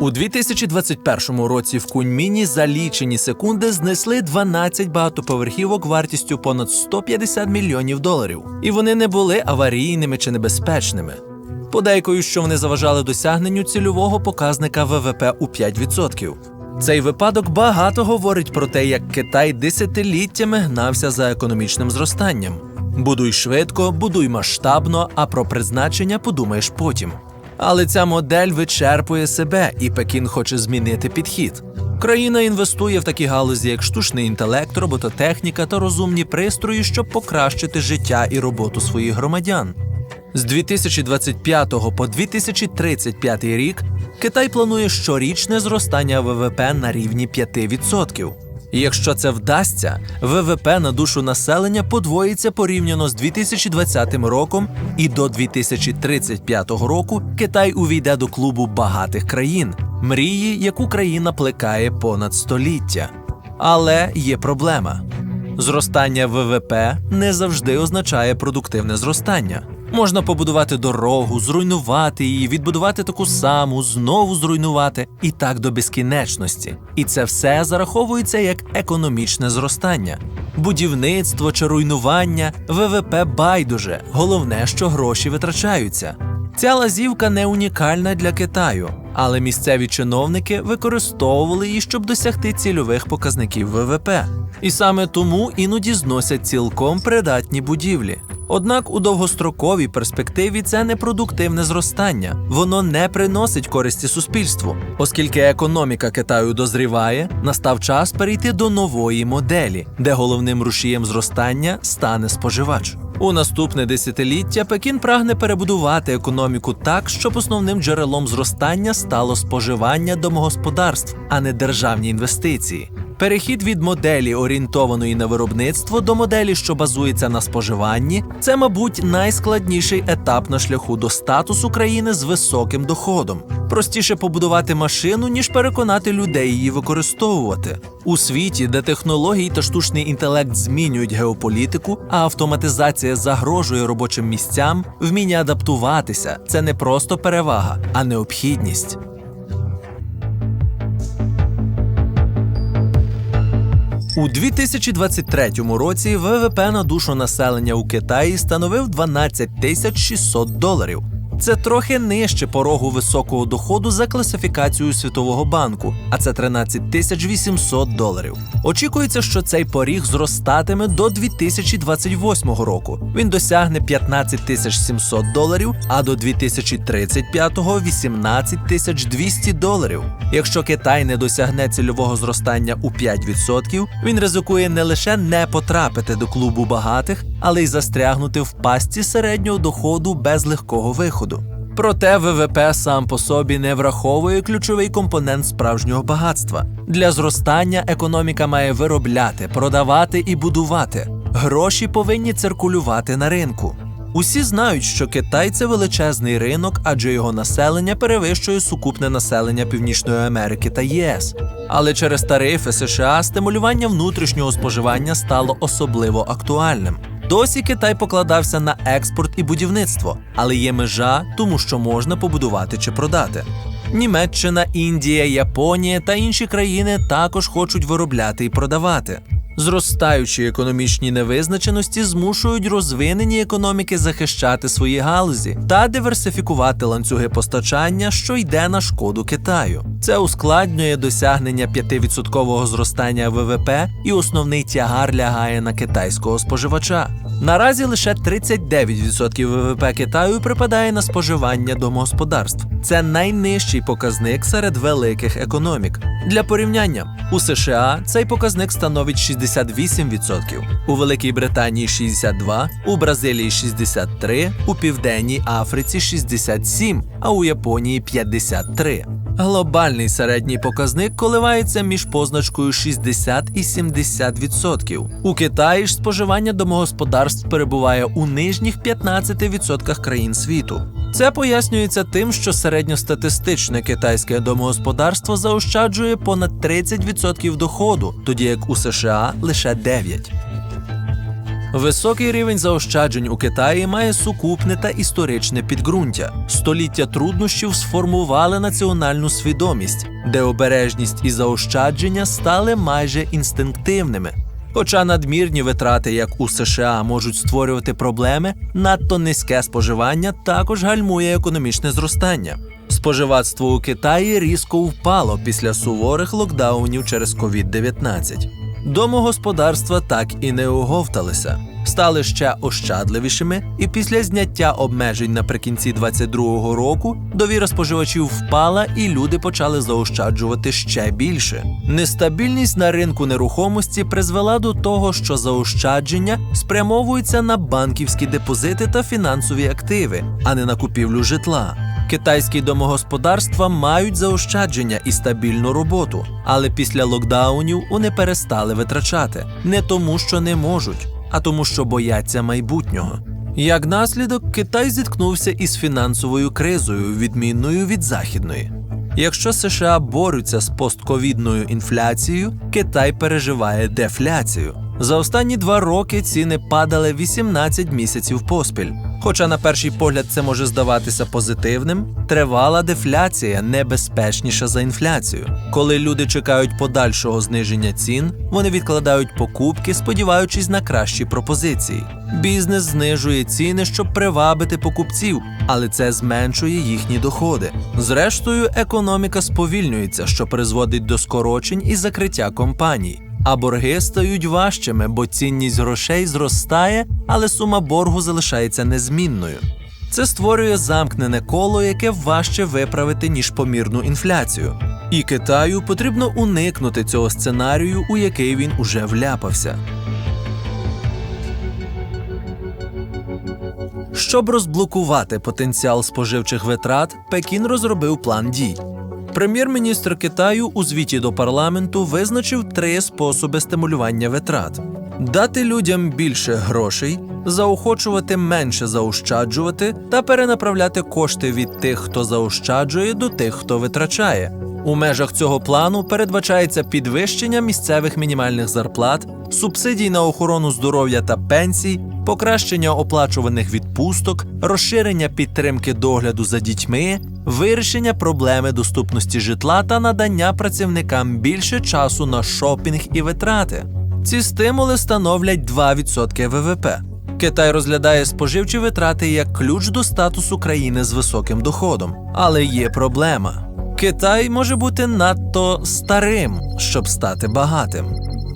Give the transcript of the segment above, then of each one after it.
У 2021 році в Куньміні за лічені секунди знесли 12 багатоповерхівок вартістю понад 150 мільйонів доларів, і вони не були аварійними чи небезпечними. Подейкою, що вони заважали досягненню цільового показника ВВП у 5%. Цей випадок багато говорить про те, як Китай десятиліттями гнався за економічним зростанням. Будуй швидко, будуй масштабно, а про призначення подумаєш потім. Але ця модель вичерпує себе, і Пекін хоче змінити підхід. Країна інвестує в такі галузі, як штучний інтелект, робототехніка та розумні пристрої, щоб покращити життя і роботу своїх громадян. З 2025 по 2035 рік Китай планує щорічне зростання ВВП на рівні 5%. Якщо це вдасться, ВВП на душу населення подвоїться порівняно з 2020 роком, і до 2035 року Китай увійде до клубу багатих країн, мрії, яку країна плекає понад століття. Але є проблема. Зростання ВВП не завжди означає продуктивне зростання. Можна побудувати дорогу, зруйнувати її, відбудувати таку саму, знову зруйнувати і так до безкінечності. І це все зараховується як економічне зростання. Будівництво чи руйнування ВВП байдуже. Головне, що гроші витрачаються. Ця лазівка не унікальна для Китаю, але місцеві чиновники використовували її, щоб досягти цільових показників ВВП. І саме тому іноді зносять цілком придатні будівлі. Однак у довгостроковій перспективі це непродуктивне зростання. Воно не приносить користі суспільству, оскільки економіка Китаю дозріває, настав час перейти до нової моделі, де головним рушієм зростання стане споживач. У наступне десятиліття Пекін прагне перебудувати економіку так, щоб основним джерелом зростання стало споживання домогосподарств, а не державні інвестиції. Перехід від моделі, орієнтованої на виробництво, до моделі, що базується на споживанні, це, мабуть, найскладніший етап на шляху до статусу країни з високим доходом. Простіше побудувати машину, ніж переконати людей її використовувати. У світі, де технології та штучний інтелект змінюють геополітику, а автоматизація загрожує робочим місцям, вміння адаптуватися це не просто перевага, а необхідність. У 2023 році ВВП на душу населення у Китаї становив 12 тисяч 600 доларів. Це трохи нижче порогу високого доходу за класифікацією Світового банку, а це 13 тисяч 800 доларів. Очікується, що цей поріг зростатиме до 2028 року. Він досягне 15 тисяч 700 доларів, а до 2035-го – 18 тисяч 200 доларів. Якщо Китай не досягне цільового зростання у 5%, він ризикує не лише не потрапити до клубу багатих, але й застрягнути в пастці середнього доходу без легкого виходу. Проте ВВП сам по собі не враховує ключовий компонент справжнього багатства. Для зростання економіка має виробляти, продавати і будувати. Гроші повинні циркулювати на ринку. Усі знають, що Китай це величезний ринок, адже його населення перевищує сукупне населення Північної Америки та ЄС. Але через тарифи США стимулювання внутрішнього споживання стало особливо актуальним. Досі Китай покладався на експорт і будівництво, але є межа, тому що можна побудувати чи продати. Німеччина, Індія, Японія та інші країни також хочуть виробляти і продавати. Зростаючі економічні невизначеності змушують розвинені економіки захищати свої галузі та диверсифікувати ланцюги постачання, що йде на шкоду Китаю. Це ускладнює досягнення 5% зростання ВВП, і основний тягар лягає на китайського споживача. Наразі лише 39% ВВП Китаю припадає на споживання домогосподарств. Це найнижчий показник серед великих економік. Для порівняння у США цей показник становить 68%, у Великій Британії 62%, у Бразилії 63%, у Південній Африці 67%, а у Японії 53%. Глобальний середній показник коливається між позначкою 60 і 70%. У Китаї ж споживання домогосподарств перебуває у нижніх 15% країн світу. Це пояснюється тим, що середньостатистичне китайське домогосподарство заощаджує понад 30% доходу, тоді як у США лише 9%. Високий рівень заощаджень у Китаї має сукупне та історичне підґрунтя. Століття труднощів сформували національну свідомість, де обережність і заощадження стали майже інстинктивними. Хоча надмірні витрати, як у США, можуть створювати проблеми, надто низьке споживання також гальмує економічне зростання. Споживацтво у Китаї різко впало після суворих локдаунів через COVID-19. Домогосподарства так і не оговталися, стали ще ощадливішими, і після зняття обмежень наприкінці 2022 року довіра споживачів впала, і люди почали заощаджувати ще більше. Нестабільність на ринку нерухомості призвела до того, що заощадження спрямовуються на банківські депозити та фінансові активи, а не на купівлю житла. Китайські домогосподарства мають заощадження і стабільну роботу, але після локдаунів вони перестали витрачати не тому, що не можуть, а тому, що бояться майбутнього. Як наслідок, Китай зіткнувся із фінансовою кризою, відмінною від західної. Якщо США борються з постковідною інфляцією, Китай переживає дефляцію. За останні два роки ціни падали 18 місяців поспіль. Хоча на перший погляд це може здаватися позитивним, тривала дефляція небезпечніша за інфляцію. Коли люди чекають подальшого зниження цін, вони відкладають покупки, сподіваючись на кращі пропозиції. Бізнес знижує ціни, щоб привабити покупців, але це зменшує їхні доходи. Зрештою, економіка сповільнюється, що призводить до скорочень і закриття компаній. А борги стають важчими, бо цінність грошей зростає, але сума боргу залишається незмінною. Це створює замкнене коло, яке важче виправити ніж помірну інфляцію. І Китаю потрібно уникнути цього сценарію, у який він уже вляпався. Щоб розблокувати потенціал споживчих витрат, Пекін розробив план дій. Прем'єр-міністр Китаю у звіті до парламенту визначив три способи стимулювання витрат: дати людям більше грошей, заохочувати менше заощаджувати та перенаправляти кошти від тих, хто заощаджує, до тих, хто витрачає. У межах цього плану передбачається підвищення місцевих мінімальних зарплат, субсидій на охорону здоров'я та пенсій, покращення оплачуваних відпусток, розширення підтримки догляду за дітьми, вирішення проблеми доступності житла та надання працівникам більше часу на шопінг і витрати. Ці стимули становлять 2% ВВП. Китай розглядає споживчі витрати як ключ до статусу країни з високим доходом, але є проблема. Китай може бути надто старим, щоб стати багатим.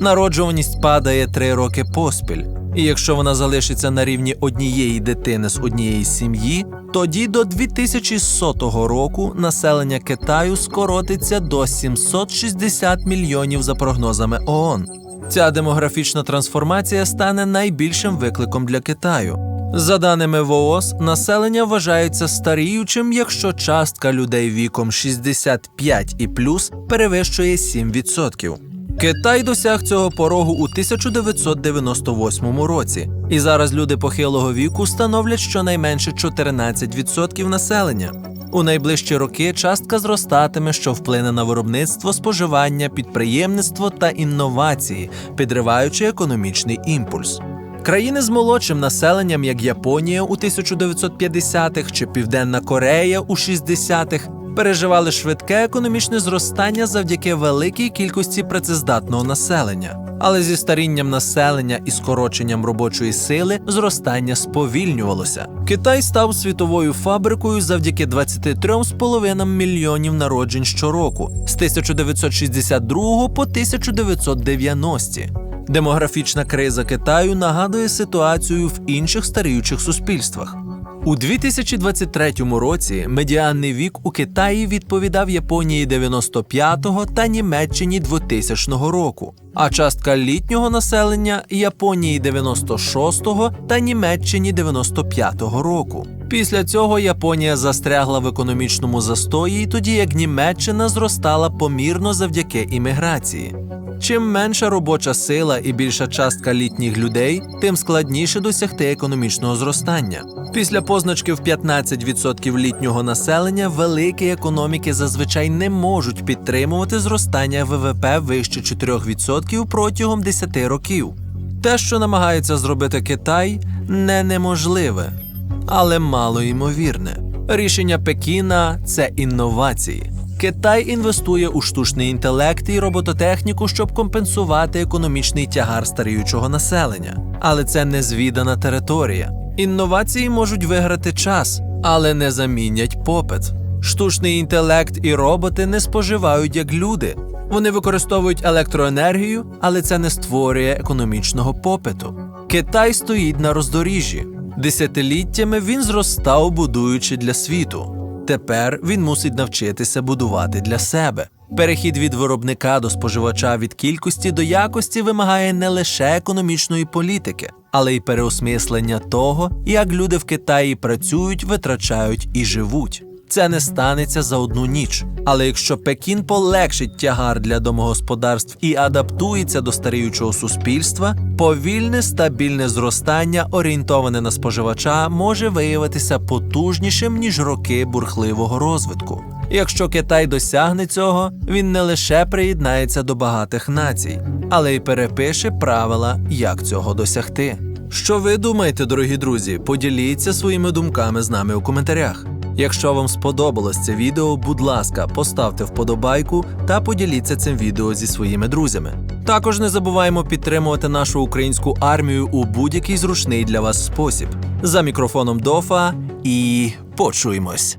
Народжуваність падає три роки поспіль, і якщо вона залишиться на рівні однієї дитини з однієї сім'ї, тоді до 2100 року населення Китаю скоротиться до 760 мільйонів за прогнозами ООН. Ця демографічна трансформація стане найбільшим викликом для Китаю. За даними ВООЗ, населення вважається старіючим, якщо частка людей віком 65 і плюс перевищує 7%. Китай досяг цього порогу у 1998 році, і зараз люди похилого віку становлять щонайменше 14% населення. У найближчі роки частка зростатиме, що вплине на виробництво, споживання, підприємництво та інновації, підриваючи економічний імпульс. Країни з молодшим населенням, як Японія у 1950-х чи Південна Корея у 60-х, переживали швидке економічне зростання завдяки великій кількості працездатного населення. Але зі старінням населення і скороченням робочої сили зростання сповільнювалося. Китай став світовою фабрикою завдяки 23,5 мільйонів народжень щороку з 1962 по 1990. Демографічна криза Китаю нагадує ситуацію в інших старіючих суспільствах. У 2023 році медіанний вік у Китаї відповідав Японії 95-го та Німеччині 2000 року, а частка літнього населення Японії 96-го та Німеччині 95-го року. Після цього Японія застрягла в економічному застої, тоді як Німеччина зростала помірно завдяки імміграції. Чим менша робоча сила і більша частка літніх людей, тим складніше досягти економічного зростання. Після позначки в 15% літнього населення великі економіки зазвичай не можуть підтримувати зростання ВВП вище 4% протягом 10 років. Те, що намагається зробити Китай, не неможливе, але мало ймовірне. Рішення Пекіна це інновації. Китай інвестує у штучний інтелект і робототехніку, щоб компенсувати економічний тягар старіючого населення. Але це незвідана територія. Інновації можуть виграти час, але не замінять попит. Штучний інтелект і роботи не споживають як люди. Вони використовують електроенергію, але це не створює економічного попиту. Китай стоїть на роздоріжжі. Десятиліттями він зростав, будуючи для світу. Тепер він мусить навчитися будувати для себе. Перехід від виробника до споживача від кількості до якості вимагає не лише економічної політики, але й переосмислення того, як люди в Китаї працюють, витрачають і живуть. Це не станеться за одну ніч. Але якщо Пекін полегшить тягар для домогосподарств і адаптується до старіючого суспільства, повільне стабільне зростання, орієнтоване на споживача, може виявитися потужнішим ніж роки бурхливого розвитку. Якщо Китай досягне цього, він не лише приєднається до багатих націй, але й перепише правила, як цього досягти. Що ви думаєте, дорогі друзі? Поділіться своїми думками з нами у коментарях. Якщо вам сподобалось це відео, будь ласка, поставте вподобайку та поділіться цим відео зі своїми друзями. Також не забуваємо підтримувати нашу українську армію у будь-який зручний для вас спосіб. За мікрофоном Дофа і почуємось.